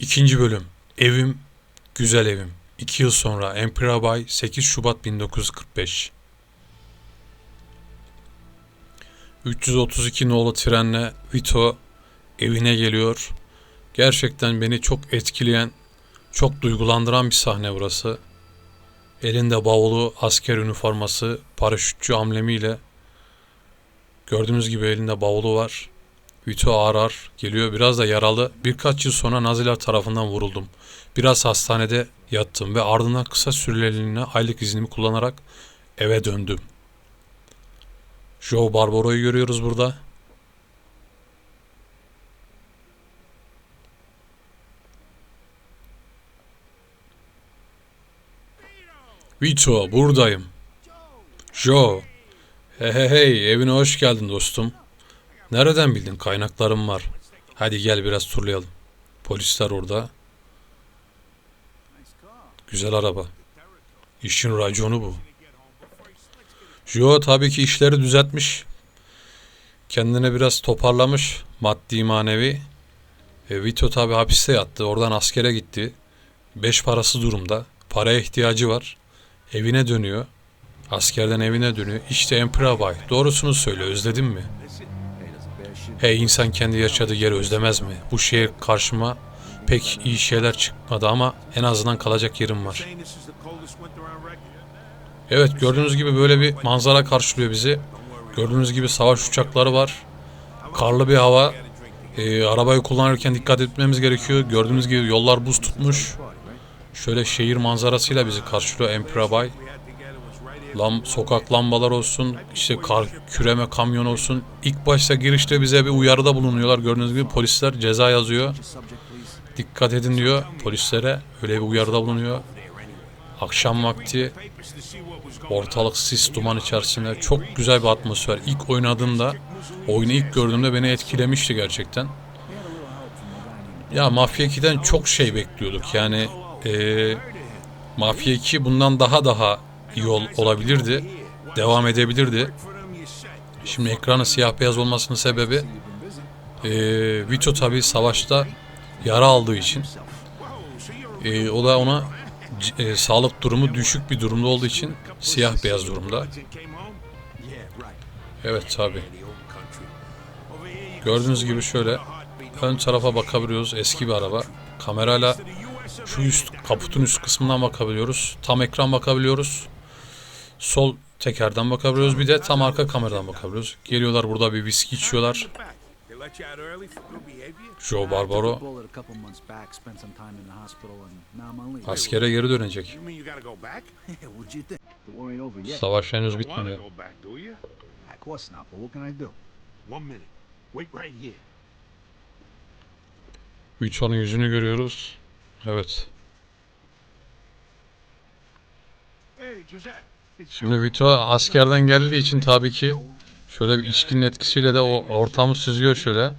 İkinci bölüm. Evim, güzel evim. İki yıl sonra Empire Bay 8 Şubat 1945. 332 nolu trenle Vito evine geliyor. Gerçekten beni çok etkileyen, çok duygulandıran bir sahne burası. Elinde bavulu, asker üniforması, paraşütçü amblemiyle. Gördüğünüz gibi elinde bavulu var. Vito ağır ağır geliyor. Biraz da yaralı. Birkaç yıl sonra Naziler tarafından vuruldum. Biraz hastanede yattım ve ardından kısa süreliğine aylık iznimi kullanarak eve döndüm. Joe Barbaro'yu görüyoruz burada. Vito buradayım. Joe. Hey hey hey evine hoş geldin dostum. Nereden bildin kaynaklarım var. Hadi gel biraz turlayalım. Polisler orada. Güzel araba. İşin raconu bu. Joe tabii ki işleri düzeltmiş. Kendine biraz toparlamış maddi manevi. E, Vito tabii hapiste yattı. Oradan askere gitti. Beş parası durumda. Paraya ihtiyacı var. Evine dönüyor. Askerden evine dönüyor. İşte Empire Bay. Doğrusunu söyle özledin mi? Hey insan kendi yaşadığı yeri özlemez mi? Bu şehir karşıma pek iyi şeyler çıkmadı ama en azından kalacak yerim var. Evet gördüğünüz gibi böyle bir manzara karşılıyor bizi. Gördüğünüz gibi savaş uçakları var. Karlı bir hava. Ee, arabayı kullanırken dikkat etmemiz gerekiyor. Gördüğünüz gibi yollar buz tutmuş. Şöyle şehir manzarasıyla bizi karşılıyor Empire Bay. Lam, sokak lambalar olsun, işte kar küreme kamyon olsun. İlk başta girişte bize bir uyarıda bulunuyorlar. Gördüğünüz gibi polisler ceza yazıyor. Dikkat edin diyor polislere. Öyle bir uyarıda bulunuyor. Akşam vakti ortalık sis duman içerisinde çok güzel bir atmosfer. İlk oynadığımda, oyunu ilk gördüğümde beni etkilemişti gerçekten. Ya Mafya 2'den çok şey bekliyorduk. Yani eee Mafya 2 bundan daha daha iyi ol- olabilirdi. Devam edebilirdi. Şimdi ekranı siyah beyaz olmasının sebebi eee Vito tabi savaşta yara aldığı için eee, o da ona eee, sağlık durumu düşük bir durumda olduğu için siyah beyaz durumda. Evet tabi. Gördüğünüz gibi şöyle ön tarafa bakabiliyoruz. Eski bir araba. Kamerayla şu üst kaputun üst kısmından bakabiliyoruz. Tam ekran bakabiliyoruz. Sol tekerden bakabiliyoruz. Bir de tam arka kameradan bakabiliyoruz. Geliyorlar burada bir viski içiyorlar. Joe Barbaro askere geri dönecek. Savaş henüz bitmedi. here. Vito'nun yüzünü görüyoruz. Evet. Hey, Giuseppe. Şimdi Vito askerden geldiği için tabii ki şöyle bir içkinin etkisiyle de o ortamı süzüyor şöyle.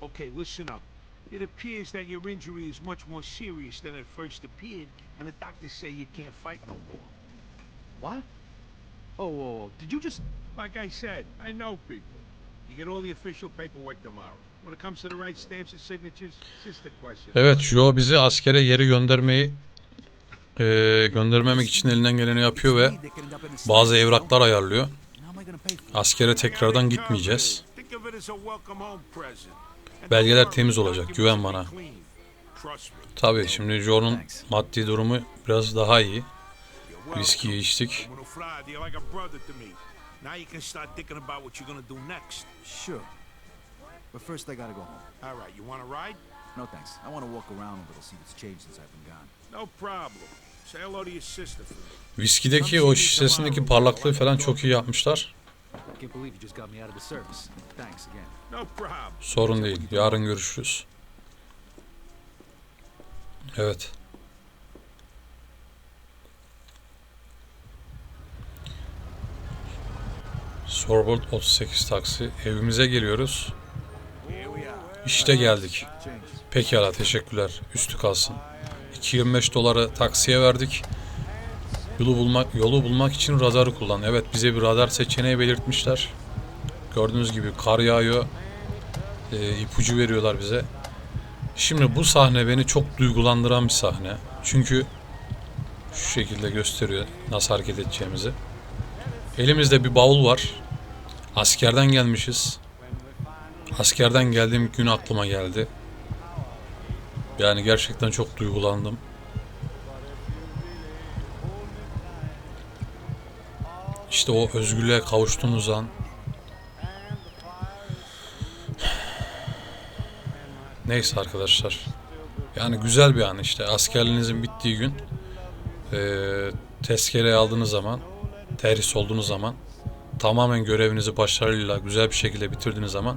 Okay, listen up. It appears that your injury is much more serious than it first appeared, and the doctors say you can't fight no more. What? Oh, whoa, whoa. did you just... Like I said, I know people. Evet Joe bizi askere geri göndermeyi eee, göndermemek için elinden geleni yapıyor ve bazı evraklar ayarlıyor. Askere tekrardan gitmeyeceğiz. Belgeler temiz olacak, güven bana. Tabii şimdi Joe'nun maddi durumu biraz daha iyi. Viskiyi içtik. Now you can start thinking about what you're gonna do next. Sure. But first I gotta go home. All right, you wanna ride? No thanks. I wanna walk around a little, see what's changed since I've been gone. No problem. Say hello to your sister for me. Viskideki o şişesindeki parlaklığı falan çok iyi yapmışlar. Can't believe you just got me out of the service. Thanks again. No problem. Sorun değil. Yarın görüşürüz. Evet. Sorbol 38 taksi. Evimize geliyoruz. İşte geldik. Pekala teşekkürler. Üstü kalsın. 2.25 doları taksiye verdik. Yolu bulmak yolu bulmak için radarı kullan. Evet bize bir radar seçeneği belirtmişler. Gördüğünüz gibi kar yağıyor. Ee, ipucu veriyorlar bize. Şimdi bu sahne beni çok duygulandıran bir sahne. Çünkü şu şekilde gösteriyor nasıl hareket edeceğimizi. Elimizde bir bavul var. Askerden gelmişiz. Askerden geldiğim gün aklıma geldi. Yani gerçekten çok duygulandım. İşte o özgürlüğe kavuştuğunuz an Neyse arkadaşlar. Yani güzel bir an işte. Askerliğinizin bittiği gün eee tezkereyi aldığınız zaman terhis olduğunuz zaman tamamen görevinizi başarıyla güzel bir şekilde bitirdiğiniz zaman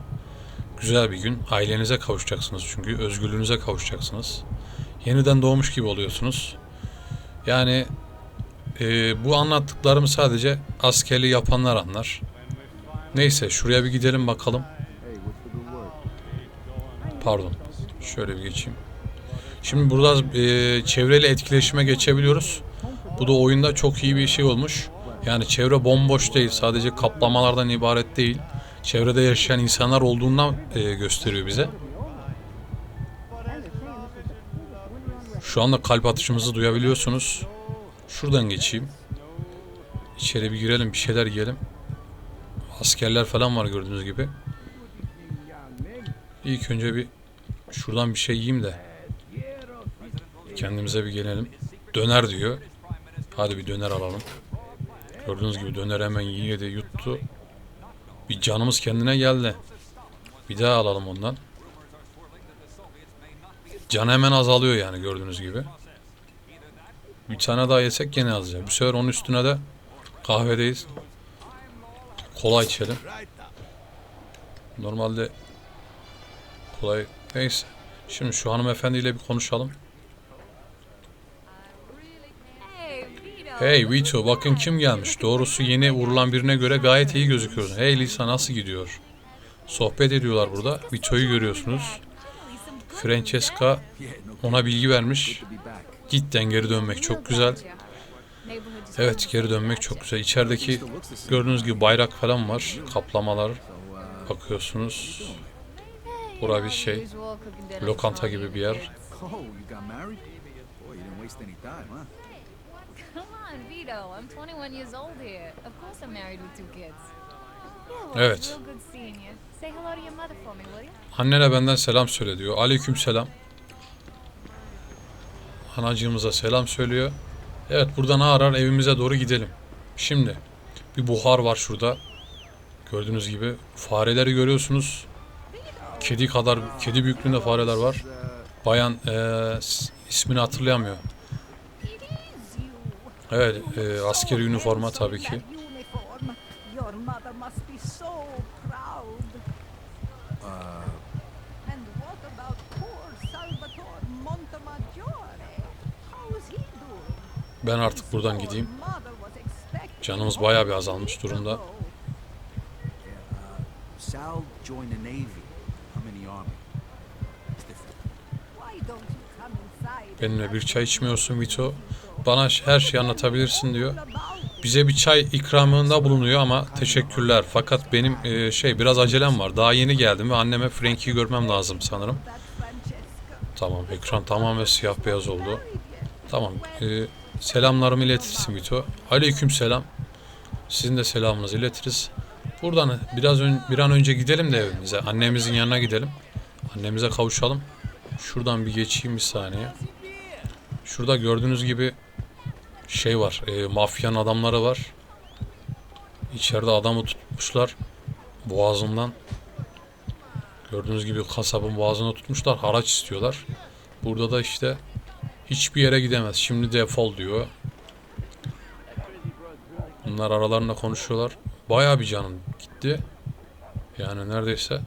güzel bir gün ailenize kavuşacaksınız çünkü özgürlüğünüze kavuşacaksınız. Yeniden doğmuş gibi oluyorsunuz. Yani eee, bu anlattıklarımı sadece askerliği yapanlar anlar. Neyse şuraya bir gidelim bakalım. Pardon. Şöyle bir geçeyim. Şimdi burada e, çevreyle etkileşime geçebiliyoruz. Bu da oyunda çok iyi bir şey olmuş. Yani çevre bomboş değil. Sadece kaplamalardan ibaret değil. Çevrede yaşayan insanlar olduğundan e, gösteriyor bize. Şu anda kalp atışımızı duyabiliyorsunuz. Şuradan geçeyim. İçeri bir girelim, bir şeyler yiyelim. Askerler falan var gördüğünüz gibi. İlk önce bir şuradan bir şey yiyeyim de kendimize bir gelelim. Döner diyor. Hadi bir döner alalım. Gördüğünüz gibi döner hemen yedi yuttu. Bir canımız kendine geldi. Bir daha alalım ondan. Can hemen azalıyor yani gördüğünüz gibi. Bir tane daha yesek gene azalacak. Bu sefer onun üstüne de kahvedeyiz. Kola içelim. Normalde kolay neyse. Şimdi şu hanımefendiyle bir konuşalım. Hey, Vito. Bakın kim gelmiş. Doğrusu yeni vurulan birine göre gayet iyi gözüküyorsun. Hey Lisa nasıl gidiyor? Sohbet ediyorlar burada. Vito'yu görüyorsunuz. Francesca ona bilgi vermiş. Cidden geri dönmek çok güzel. Evet geri dönmek çok güzel. İçerideki gördüğünüz gibi bayrak falan var. Kaplamalar bakıyorsunuz. Bura bir şey. Lokanta gibi bir yer. Evet. it's real good seeing you. Say hello to your mother for me, will you? Annene benden selam söyle diyor. Aleyküm selam. Anacığımıza selam söylüyor. Evet buradan arar evimize doğru gidelim. Şimdi bir buhar var şurada. Gördüğünüz gibi fareleri görüyorsunuz. Kedi kadar kedi büyüklüğünde fareler var. Bayan eee, s- ismini hatırlayamıyor. Evet eee, askeri üniforma tabii ki. Ben artık buradan gideyim. Canımız bayağı bir azalmış durumda. Benimle bir çay içmiyorsun Vito. Bana her şeyi anlatabilirsin diyor. Bize bir çay ikramında bulunuyor ama teşekkürler. Fakat benim e, şey biraz acelem var. Daha yeni geldim ve anneme Frankie'yi görmem lazım sanırım. Tamam ekran tamamen siyah beyaz oldu. Tamam e, selamlarımı iletirsin Vito. Aleyküm selam. Sizin de selamınızı iletiriz. Buradan biraz ön, bir an önce gidelim de evimize. Annemizin yanına gidelim. Annemize kavuşalım. Şuradan bir geçeyim bir saniye. Şurada gördüğünüz gibi şey var. E, mafyanın adamları var. İçeride adamı tutmuşlar. Boğazından. Gördüğünüz gibi kasabın boğazına tutmuşlar. Haraç istiyorlar. Burada da işte hiçbir yere gidemez. Şimdi defol diyor. Bunlar aralarında konuşuyorlar. Bayağı bir canım gitti. Yani neredeyse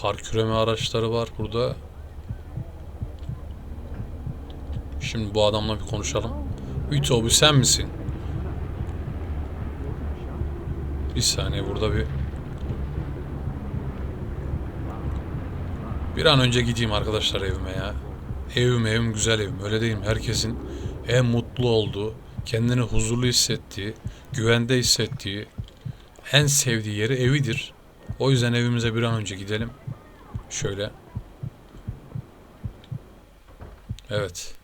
kar küreme araçları var burada. Şimdi bu adamla bir konuşalım. Vito bu sen misin? Bir saniye burada bir Bir an önce gideyim arkadaşlar evime ya. Evim evim güzel evim öyle değil mi? Herkesin en mutlu olduğu, kendini huzurlu hissettiği, güvende hissettiği, en sevdiği yeri evidir. O yüzden evimize bir an önce gidelim. Şöyle. Evet.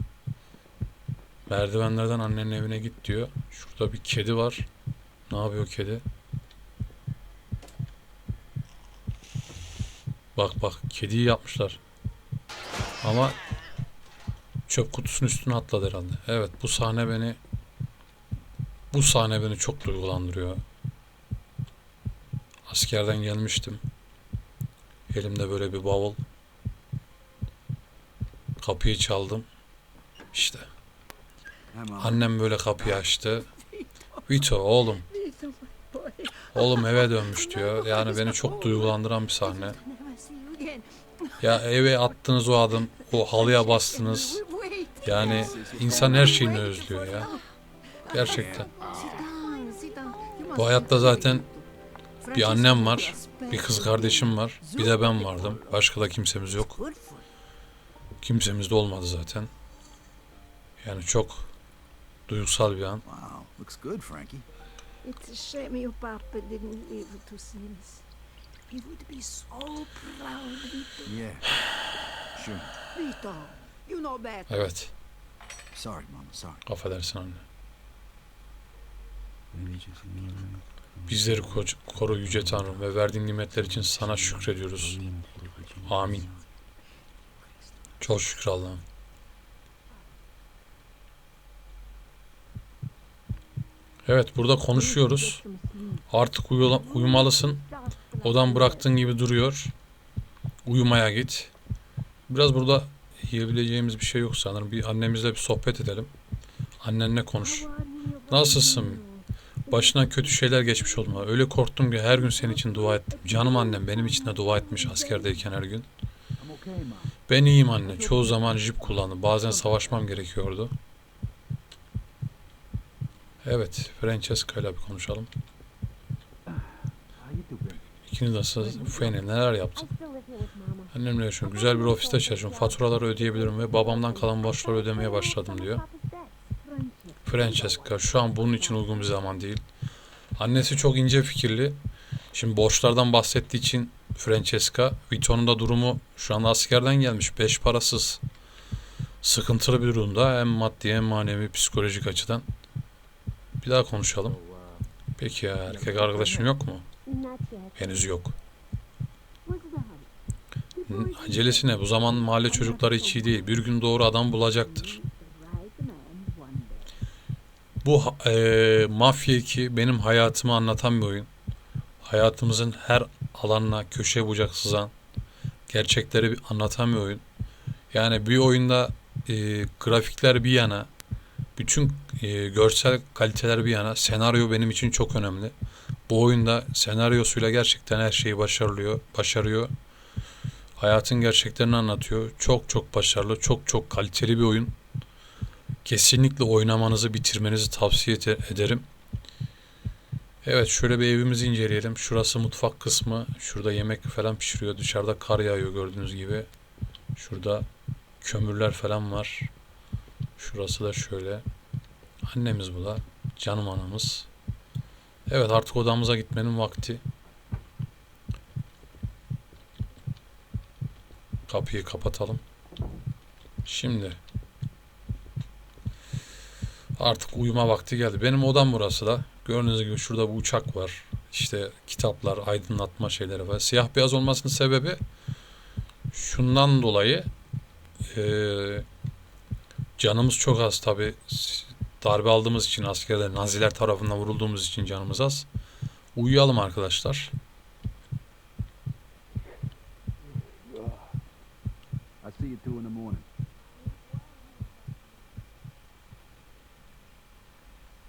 Merdivenlerden annenin evine git diyor. Şurada bir kedi var. Ne yapıyor kedi? Bak bak kediyi yapmışlar. Ama çöp kutusunun üstüne atladı herhalde. Evet bu sahne beni bu sahne beni çok duygulandırıyor. Askerden gelmiştim. Elimde böyle bir bavul. Kapıyı çaldım. İşte annem böyle kapıyı açtı. Vito oğlum. Oğlum eve dönmüş diyor. Yani beni çok duygulandıran bir sahne. Ya eve attığınız o adım, o halıya bastınız. Yani insan her şeyini özlüyor ya. Gerçekten. Bu hayatta zaten bir annem var, bir kız kardeşim var, bir de ben vardım. Başka da kimsemiz yok. Kimsemiz de olmadı zaten. Yani çok duygusal bir an. wow, looks good, Frankie. It's a shame your papa didn't live to see this. He would be so proud, Vito. Yeah, sure. Vito, you know better. Evet, Sorry, Mama, sorry. affedersin anne. Bizleri ko- koru yüce Tanrım ve verdiğin nimetler için sana şükrediyoruz. Amin. Çok şükür Allah'ım. Evet burada konuşuyoruz. Artık uyula- uyumalısın. Odan bıraktığın gibi duruyor. Uyumaya git. Biraz burada yiyebileceğimiz bir şey yok sanırım. Bir annemizle bir sohbet edelim. Annenle konuş. Nasılsın? Başına kötü şeyler geçmiş olma. Öyle korktum ki her gün senin için dua ettim. Canım annem benim için de dua etmiş askerdeyken her gün. Ben iyiyim anne. Çoğu zaman jip kullandım. Bazen savaşmam gerekiyordu. Evet, Francesca ile bir konuşalım. İkiniz nasıl? Feni neler yaptın? Annemle yaşıyorum. Güzel bir ofiste çalışıyorum. Faturaları ödeyebilirim ve babamdan kalan borçları ödemeye başladım diyor. Francesca şu an bunun için uygun bir zaman değil. Annesi çok ince fikirli. Şimdi borçlardan bahsettiği için Francesca, Vito'nun da durumu şu anda askerden gelmiş. Beş parasız. Sıkıntılı bir durumda hem maddi hem manevi psikolojik açıdan. Bir daha konuşalım. Peki ya erkek arkadaşın yok mu? Henüz yok. Acelesi ne? Bu zaman mahalle çocukları hiç iyi değil. Bir gün doğru adam bulacaktır. Bu eee Mafya 2 benim hayatımı anlatan bir oyun. Hayatımızın her alanına köşe bucak sızan gerçekleri anlatan bir oyun. Yani bir oyunda eee, grafikler bir yana, bütün eee, görsel kaliteler bir yana, senaryo benim için çok önemli. Bu oyunda senaryosuyla gerçekten her şeyi başarılıyor, başarıyor. Hayatın gerçeklerini anlatıyor. Çok çok başarılı, çok çok kaliteli bir oyun. Kesinlikle oynamanızı, bitirmenizi tavsiye ede- ederim. Evet, şöyle bir evimizi inceleyelim. Şurası mutfak kısmı. Şurada yemek falan pişiriyor. Dışarıda kar yağıyor gördüğünüz gibi. Şurada kömürler falan var. Şurası da şöyle. Annemiz bu da. Canım anamız. Evet, artık odamıza gitmenin vakti. Kapıyı kapatalım. Şimdi Artık uyuma vakti geldi. Benim odam burası da. Gördüğünüz gibi şurada bir uçak var. İşte kitaplar, aydınlatma şeyleri var. Siyah beyaz olmasının sebebi şundan dolayı eee, canımız çok az tabi. Darbe aldığımız için askerler, naziler tarafından vurulduğumuz için canımız az. Uyuyalım arkadaşlar. I'll see you two in the morning.